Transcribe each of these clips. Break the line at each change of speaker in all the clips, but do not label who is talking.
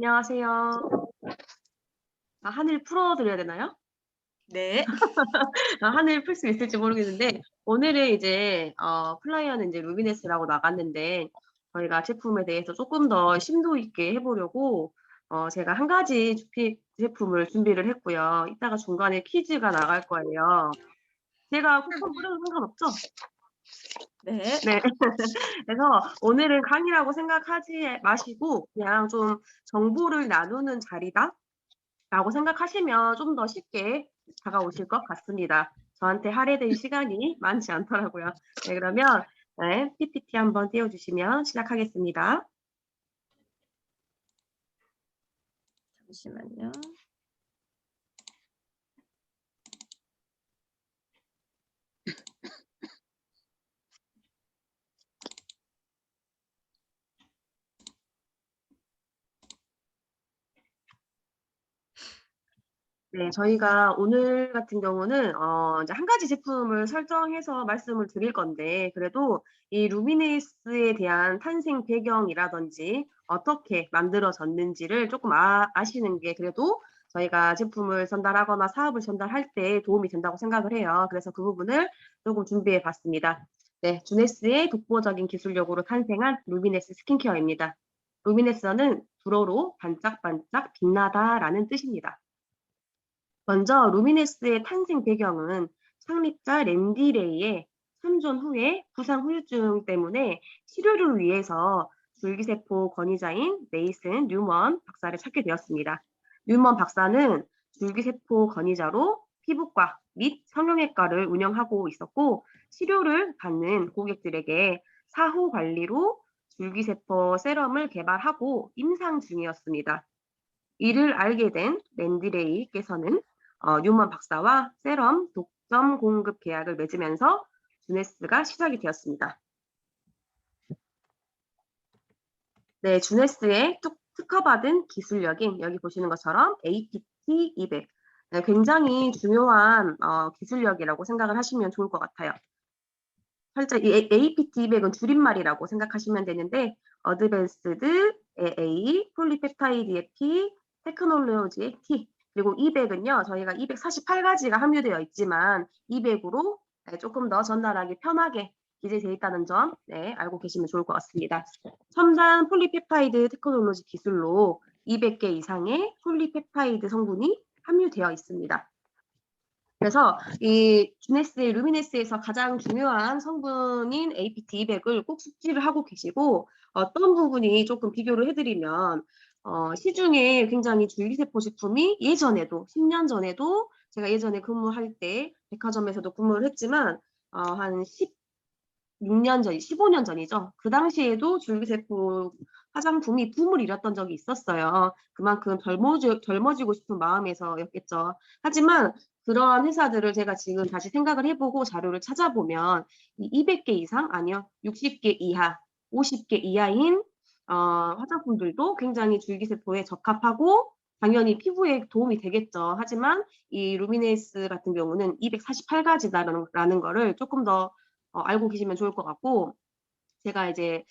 안녕하세요. 아, 하늘 풀어드려야 되나요?
네.
아, 하늘 풀수 있을지 모르겠는데 오늘은 이제 어, 플라이어는 이제 루미네스라고 나갔는데 저희가 제품에 대해서 조금 더 심도 있게 해보려고 어, 제가 한 가지 주피 제품을 준비를 했고요. 이따가 중간에 퀴즈가 나갈 거예요. 제가 쿠폰 뿌려도 상관없죠?
네.
네. 그래서 오늘은 강의라고 생각하지 마시고 그냥 좀 정보를 나누는 자리다 라고 생각하시면 좀 더 쉽게 다가오실 것 같습니다. 저한테 할애될 시간이 많지 않더라고요. 네, 그러면 네, PPT 한번 띄워주시면 시작하겠습니다.
잠시만요.
네, 저희가 오늘 같은 경우는 어, 이제 한 가지 제품을 설정해서 말씀을 드릴 건데 그래도 이 루미네스에 대한 탄생 배경이라든지 어떻게 만들어졌는지를 조금 아, 아시는 게 그래도 저희가 제품을 전달하거나 사업을 전달할 때 도움이 된다고 생각을 해요. 그래서 그 부분을 조금 준비해 봤습니다. 네, 주네스의 독보적인 기술력으로 탄생한 루미네스 스킨케어입니다. 루미네스는 불어로 반짝반짝 빛나다라는 뜻입니다. 먼저 루미네스의 탄생 배경은 창립자 랜디 레이의 참존 후에 부상 후유증 때문에 치료를 위해서 줄기세포 권위자인 메이슨 뉴먼 박사를 찾게 되었습니다. 뉴먼 박사는 줄기세포 권위자로 피부과 및 성형외과를 운영하고 있었고 치료를 받는 고객들에게 사후 관리로 줄기세포 세럼을 개발하고 임상 중이었습니다. 이를 알게 된 랜디레이께서는 어, 뉴먼 박사와 세럼 독점 공급 계약을 맺으면서 주네스가 시작이 되었습니다. 네, 주네스의 특, 특허받은 기술력인 여기 보시는 것처럼 APT 200 네, 굉장히 중요한 어, 기술력이라고 생각을 하시면 좋을 것 같아요. 살짝 이 APT 200은 줄임말이라고 생각하시면 되는데 Advanced AA, 폴리펩타이드의 P, 테크놀로지의 T 그리고 200은요, 저희가 248가지가 함유되어 있지만 200으로 조금 더 전달하기 편하게 기재되어 있다는 점 네, 알고 계시면 좋을 것 같습니다. 첨단 폴리펩타이드 테크놀로지 기술로 200개 이상의 폴리펩타이드 성분이 함유되어 있습니다. 그래서 이 주네스 루미네스에서 가장 중요한 성분인 APT200을 꼭 숙지를 하고 계시고 어떤 부분이 조금 비교를 해드리면 어, 시중에 굉장히 줄기세포 제품이 예전에도 10년 전에도 제가 예전에 근무할 때 백화점에서도 근무를 했지만 어, 한 16년 전, 15년 전이죠. 그 당시에도 줄기세포 화장품이 붐을 일었던 적이 있었어요. 그만큼 젊어지, 젊어지고 싶은 마음에서였겠죠. 하지만 그러한 회사들을 제가 지금 다시 생각을 해보고 자료를 찾아보면 200개 이상 아니요 60개 이하 50개 이하인 어, 화장품들도 굉장히 줄기세포에 적합하고 당연히 피부에 도움이 되겠죠. 하지만 이 루미네이스 같은 경우는 248가지다라는 거를 조금 더 어, 알고 계시면 좋을 것 같고 제가 이제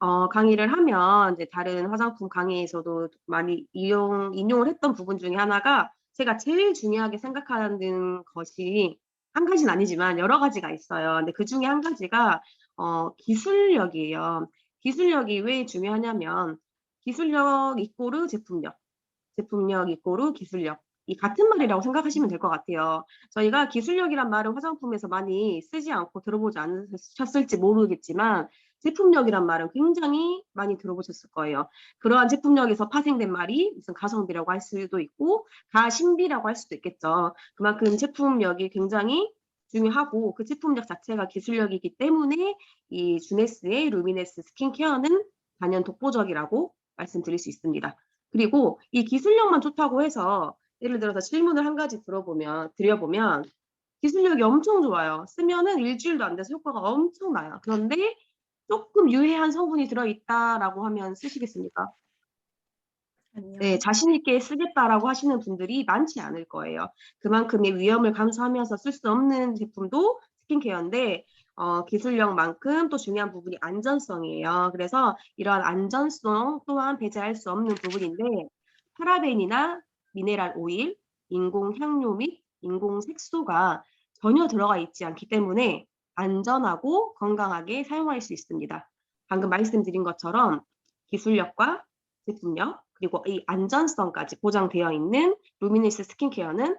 어, 강의를 하면 이제 다른 화장품 강의에서도 많이 이용 인용을 했던 부분 중에 하나가 제가 제일 중요하게 생각하는 것이 한 가지는 아니지만 여러 가지가 있어요. 근데 그 중에 한 가지가 어, 기술력이에요. 기술력이 왜 중요하냐면 기술력 이꼬르 제품력, 제품력 이꼬르 기술력 이 같은 말이라고 생각하시면 될 것 같아요. 저희가 기술력이란 말을 화장품에서 많이 쓰지 않고 들어보지 않으셨을지 모르겠지만 제품력이란 말은 굉장히 많이 들어보셨을 거예요. 그러한 제품력에서 파생된 말이 무슨 가성비라고 할 수도 있고 가신비라고 할 수도 있겠죠. 그만큼 제품력이 굉장히 중요하고 그 제품력 자체가 기술력이기 때문에 이 주네스의 루미네스 스킨케어는 단연 독보적이라고 말씀드릴 수 있습니다. 그리고 이 기술력만 좋다고 해서 예를 들어서 질문을 한 가지 들어보면 드려보면 기술력이 엄청 좋아요. 쓰면은 일주일도 안 돼서 효과가 엄청나요. 그런데 조금 유해한 성분이 들어있다라고 하면 쓰시겠습니까? 네, 자신 있게 쓰겠다라고 하시는 분들이 많지 않을 거예요. 그만큼의 위험을 감수하면서 쓸 수 없는 제품도 스킨케어인데 어, 기술력만큼 또 중요한 부분이 안전성이에요. 그래서 이러한 안전성 또한 배제할 수 없는 부분인데 파라벤이나 미네랄 오일, 인공 향료 및 인공 색소가 전혀 들어가 있지 않기 때문에 안전하고 건강하게 사용할 수 있습니다. 방금 말씀드린 것처럼 기술력과 제품력 그리고 이 안전성까지 보장되어 있는 루미니스 스킨케어는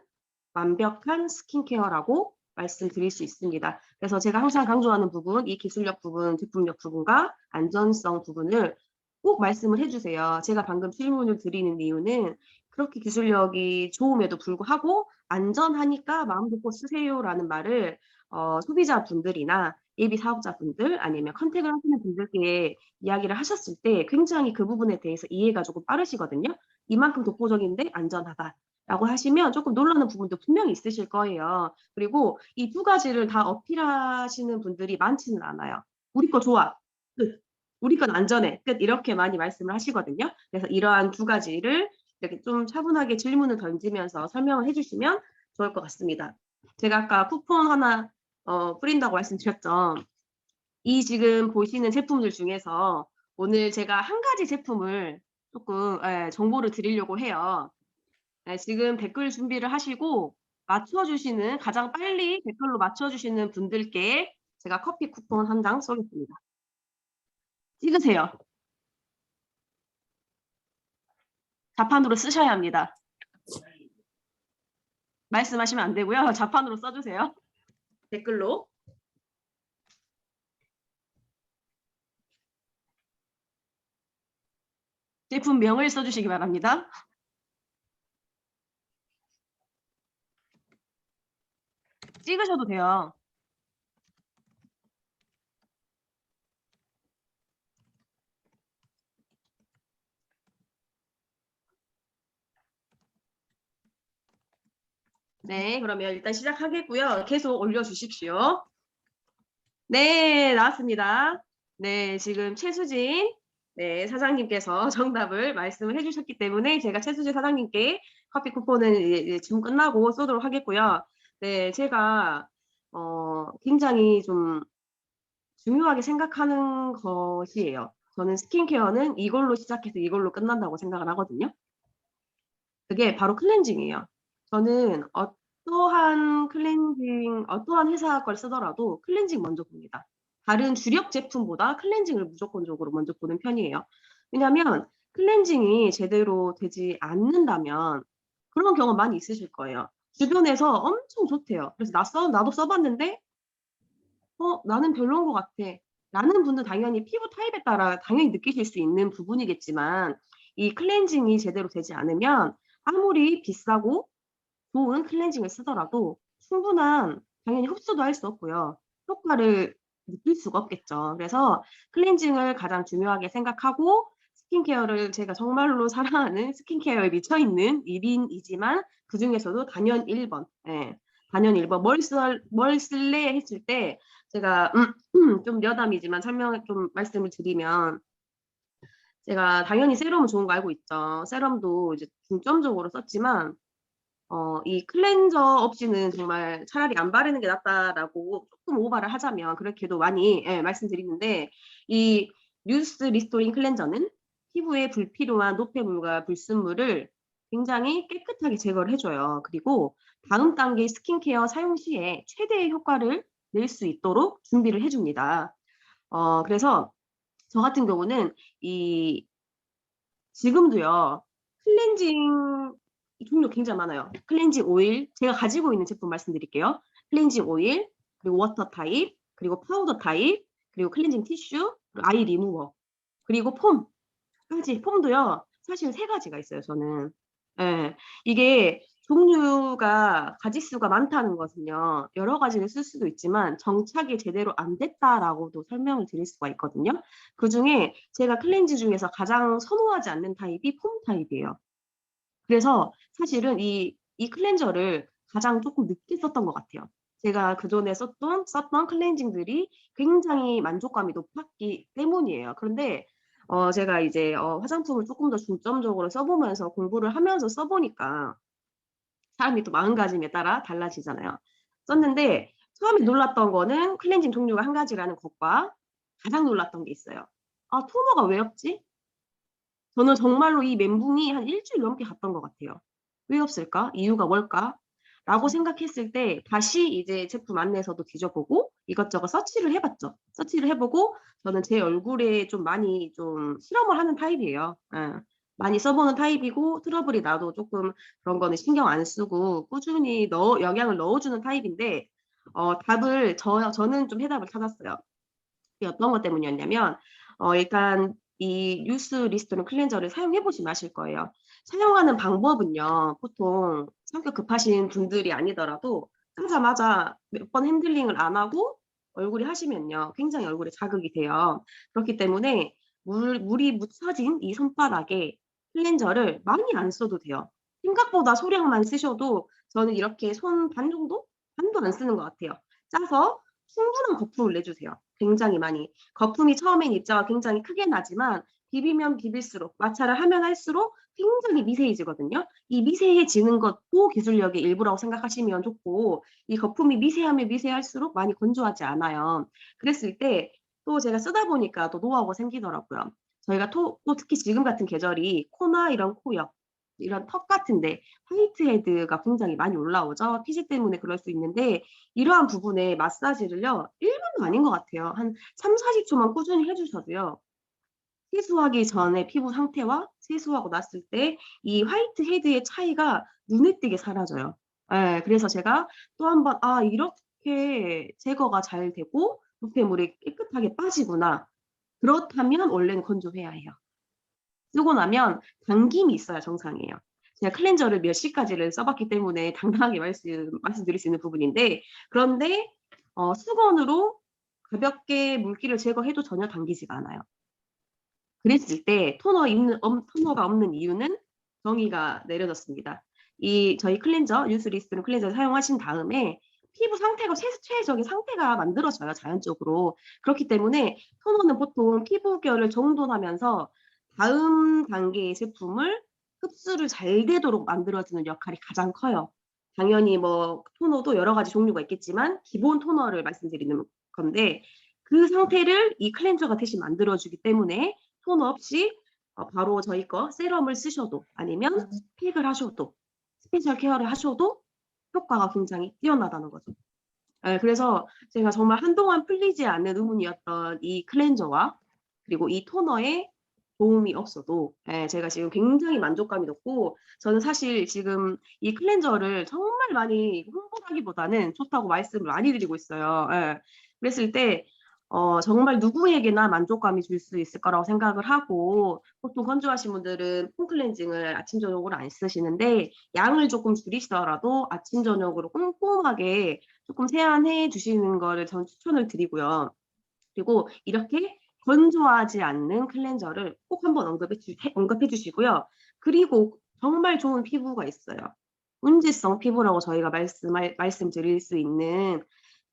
완벽한 스킨케어라고 말씀드릴 수 있습니다. 그래서 제가 항상 강조하는 부분, 이 기술력 부분, 제품력 부분과 안전성 부분을 꼭 말씀을 해주세요. 제가 방금 질문을 드리는 이유는 그렇게 기술력이 좋음에도 불구하고 안전하니까 마음 놓고 쓰세요라는 말을 어, 소비자분들이나 예비 사업자분들 아니면 컨택을 하시는 분들께 이야기를 하셨을 때 굉장히 그 부분에 대해서 이해가 조금 빠르시거든요. 이만큼 독보적인데 안전하다. 라고 하시면 조금 놀라는 부분도 분명히 있으실 거예요. 그리고 이 두 가지를 다 어필하시는 분들이 많지는 않아요. 우리 거 좋아. 끝. 우리 건 안전해. 끝. 이렇게 많이 말씀을 하시거든요. 그래서 이러한 두 가지를 이렇게 좀 차분하게 질문을 던지면서 설명을 해주시면 좋을 것 같습니다. 제가 아까 쿠폰 하나 어, 뿌린다고 말씀드렸죠. 이 지금 보시는 제품들 중에서 오늘 제가 한 가지 제품을 조금 예, 정보를 드리려고 해요. 네, 지금 댓글 준비를 하시고 맞춰주시는 가장 빨리 댓글로 맞춰주시는 분들께 제가 커피 쿠폰 한 장 쏘겠습니다. 찍으세요. 자판으로 쓰셔야 합니다. 말씀하시면 안 되고요. 자판으로 써주세요. 댓글로. 제품명을 써주시기 바랍니다. 찍으셔도 돼요. 네, 그러면 일단 시작하겠고요. 계속 올려주십시오. 네, 나왔습니다. 네, 지금 최수진 네, 사장님께서 정답을 말씀을 해주셨기 때문에 제가 최수진 사장님께 커피 이제- 이제 지금 끝나고 쏘도록 하겠고요. 네, 제가 어, 굉장히 좀 중요하게 생각하는 것이에요. 저는 스킨케어는 이걸로 시작해서 이걸로 끝난다고 생각을 하거든요. 그게 바로 클렌징이에요. 저는 어 떠한 클렌징, 어떠한 회사 걸 쓰더라도 클렌징 먼저 봅니다. 다른 주력 제품보다 클렌징을 무조건적으로 먼저 보는 편이에요. 왜냐하면 클렌징이 제대로 되지 않는다면 그런 경험 많이 있으실 거예요. 주변에서 엄청 좋대요. 그래서 나 써, 나도 써봤는데 어, 나는 별로인 것 같아. 라는 분은 당연히 피부 타입에 따라 당연히 느끼실 수 있는 부분이겠지만 이 클렌징이 제대로 되지 않으면 아무리 비싸고 좋은 클렌징을 쓰더라도 충분한 당연히 흡수도 할 수 없고요. 효과를 느낄 수가 없겠죠. 그래서 클렌징을 가장 중요하게 생각하고 스킨케어를 제가 정말로 사랑하는 스킨케어에 미쳐있는 1인이지만 그 중에서도 단연 1번, 예, 단연 1번 뭘, 쓸, 뭘 쓸래 했을 때 제가 음, 좀 여담이지만 설명 좀 말씀을 드리면 제가 당연히 세럼은 좋은 거 알고 있죠. 세럼도 이제 중점적으로 썼지만 어, 이 클렌저 없이는 정말 차라리 안 바르는 게 낫다라고 조금 오바를 하자면 그렇게도 많이 예, 말씀드리는데 이 뉴스 리스토링 클렌저는 피부에 불필요한 노폐물과 불순물을 굉장히 깨끗하게 제거를 해줘요. 그리고 다음 단계 스킨케어 사용 시에 최대의 효과를 낼 수 있도록 준비를 해줍니다. 어, 그래서 저 같은 경우는 이 지금도요 클렌징 종류 굉장히 많아요. 클렌징 오일 제가 가지고 있는 제품 말씀드릴게요. 클렌징 오일 그리고 워터 타입 그리고 파우더 타입 그리고 클렌징 티슈 아이 리무버 그리고 폼까지 폼도요 사실 세 가지가 있어요. 저는 예, 이게 종류가 가지수가 많다는 것은요 여러 가지를 쓸 수도 있지만 정착이 제대로 안 됐다라고도 설명을 드릴 수가 있거든요. 그 중에 제가 클렌징 중에서 가장 선호하지 않는 타입이 폼 타입이에요. 그래서 사실은 이, 이 클렌저를 가장 조금 늦게 썼던 것 같아요. 제가 그전에 썼던, 썼던 클렌징들이 굉장히 만족감이 높았기 때문이에요. 그런데 어, 제가 이제 어, 화장품을 조금 더 중점적으로 써보면서 공부를 하면서 써보니까 사람이 또 마음가짐에 따라 달라지잖아요. 썼는데 처음에 놀랐던 거는 클렌징 종류가 한 가지라는 것과 가장 놀랐던 게 있어요. 아, 토너가 왜 없지? 저는 정말로 이 멘붕이 한 일주일 넘게 갔던 것 같아요. 왜 없을까? 이유가 뭘까? 라고 생각했을 때 다시 이제 제품 안내서도 뒤져보고 이것저것 서치를 해봤죠. 서치를 해보고 저는 제 얼굴에 좀 많이 좀 실험을 하는 타입이에요. 예. 많이 써보는 타입이고 트러블이 나도 조금 그런 거는 신경 안 쓰고 꾸준히 넣어, 영향을 넣어주는 타입인데 어, 답을 저, 저는 좀 해답을 찾았어요. 어떤 것 때문이었냐면 어, 일단 이 뉴스 리스토는 클렌저를 사용해 보시면 아실 거예요. 사용하는 방법은요. 보통 성격 급하신 분들이 아니더라도 쓰자마자 몇 번 핸들링을 안 하고 얼굴이 하시면요. 굉장히 얼굴에 자극이 돼요. 그렇기 때문에 물, 물이 묻혀진 이 손바닥에 클렌저를 많이 안 써도 돼요. 생각보다 소량만 쓰셔도 저는 이렇게 손 반 정도? 반도 안 쓰는 것 같아요. 짜서 충분한 거품을 내주세요. 굉장히 많이. 거품이 처음엔 입자가 굉장히 크게 나지만 비비면 비빌수록 마찰을 하면 할수록 굉장히 미세해지거든요. 이 미세해지는 것도 기술력의 일부라고 생각하시면 좋고 이 거품이 미세하면 미세할수록 많이 건조하지 않아요. 그랬을 때 또 제가 쓰다 보니까 또 노하우가 생기더라고요. 저희가 토, 또 특히 지금 같은 계절이 코나 이런 코옆 이런 턱 같은데 화이트 헤드가 굉장히 많이 올라오죠. 피지 때문에 그럴 수 있는데 이러한 부분에 마사지를요. 1분도 아닌 것 같아요. 한 3, 40초만 꾸준히 해주셔도요. 세수하기 전에 피부 상태와 세수하고 났을 때 이 화이트 헤드의 차이가 눈에 띄게 사라져요. 예, 그래서 제가 또 한 번, 아, 이렇게 제거가 잘 되고 노폐물이 깨끗하게 빠지구나. 그렇다면 원래는 건조해야 해요. 쓰고 나면 당김이 있어야 정상이에요. 제가 클렌저를 몇 시까지를 써봤기 때문에 당당하게 말씀, 말씀드릴 수 있는 부분인데, 그런데 어, 수건으로 가볍게 물기를 제거해도 전혀 당기지가 않아요. 그랬을 때 토너 있는, 엄, 토너가 없는 이유는 정의가 내려졌습니다. 이 저희 클렌저, 뉴스 리스트는 클렌저를 사용하신 다음에 피부 상태가 최, 최적의 상태가 만들어져요, 자연적으로. 그렇기 때문에 토너는 보통 피부결을 정돈하면서 다음 단계의 제품을 흡수를 잘 되도록 만들어주는 역할이 가장 커요. 당연히 뭐 토너도 여러 가지 종류가 있겠지만 기본 토너를 말씀드리는 건데 그 상태를 이 클렌저가 대신 만들어주기 때문에 토너 없이 어, 바로 저희 거 세럼을 쓰셔도 아니면 팩을 하셔도 스페셜 케어를 하셔도 효과가 굉장히 뛰어나다는 거죠. 예, 그래서 제가 정말 한동안 풀리지 않는 의문이었던 이 클렌저와 그리고 이 토너의 도움이 없어도 예, 제가 지금 굉장히 만족감이 높고 저는 사실 지금 이 클렌저를 정말 많이 홍보하기보다는 좋다고 말씀을 많이 드리고 있어요. 예. 그랬을 때 어, 정말 누구에게나 만족감이 줄 수 있을 거라고 생각을 하고 보통 건조하신 분들은 폼 클렌징을 아침 저녁으로 안 쓰시는데 양을 조금 줄이시더라도 아침 저녁으로 꼼꼼하게 조금 세안해 주시는 거를 전 추천을 드리고요. 그리고 이렇게 건조하지 않는 클렌저를 꼭 한번 언급해, 주, 해- 언급해 주시고요. 그리고 정말 좋은 피부가 있어요. 운지성 피부라고 저희가 말씀, 말씀드릴 수 있는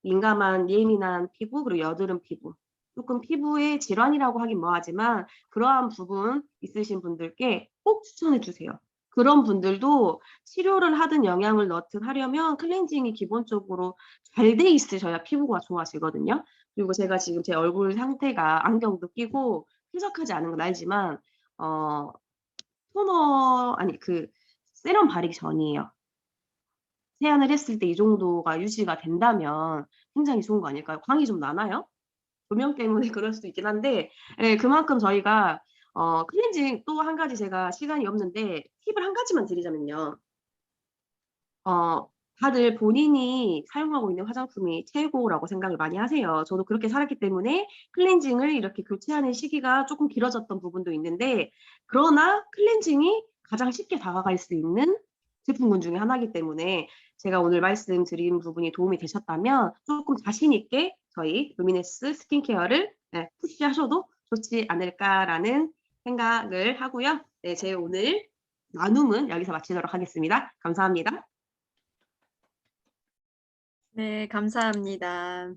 민감한 예민한 피부 그리고 여드름 피부 조금 피부의 질환이라고 하긴 뭐하지만 그러한 부분 있으신 분들께 꼭 추천해 주세요. 그런 분들도 치료를 하든 영양을 넣든 하려면 클렌징이 기본적으로 잘 돼 있으셔야 피부가 좋아지거든요. 그리고 제가 지금 제 얼굴 상태가 안경도 끼고 쾌적하지 않은 건 알지만 어 토너 아니 그 세럼 바르기 전이에요. 세안을 했을 때 이 정도가 유지가 된다면 굉장히 좋은 거 아닐까요? 광이 좀 나나요? 조명 때문에 그럴 수도 있긴 한데 예, 그만큼 저희가 어, 클렌징 또 한 가지 제가 시간이 없는데 팁을 한 가지만 드리자면요. 어, 다들 본인이 사용하고 있는 화장품이 최고라고 생각을 많이 하세요. 저도 그렇게 살았기 때문에 클렌징을 이렇게 교체하는 시기가 조금 길어졌던 부분도 있는데 그러나 클렌징이 가장 쉽게 다가갈 수 있는 제품군 중에 하나이기 때문에 제가 오늘 말씀드린 부분이 도움이 되셨다면 조금 자신 있게 저희 루미네스 스킨케어를 네, 푸시하셔도 좋지 않을까라는 생각을 하고요. 네, 제 오늘 나눔은 여기서 마치도록 하겠습니다. 감사합니다.
네, 감사합니다.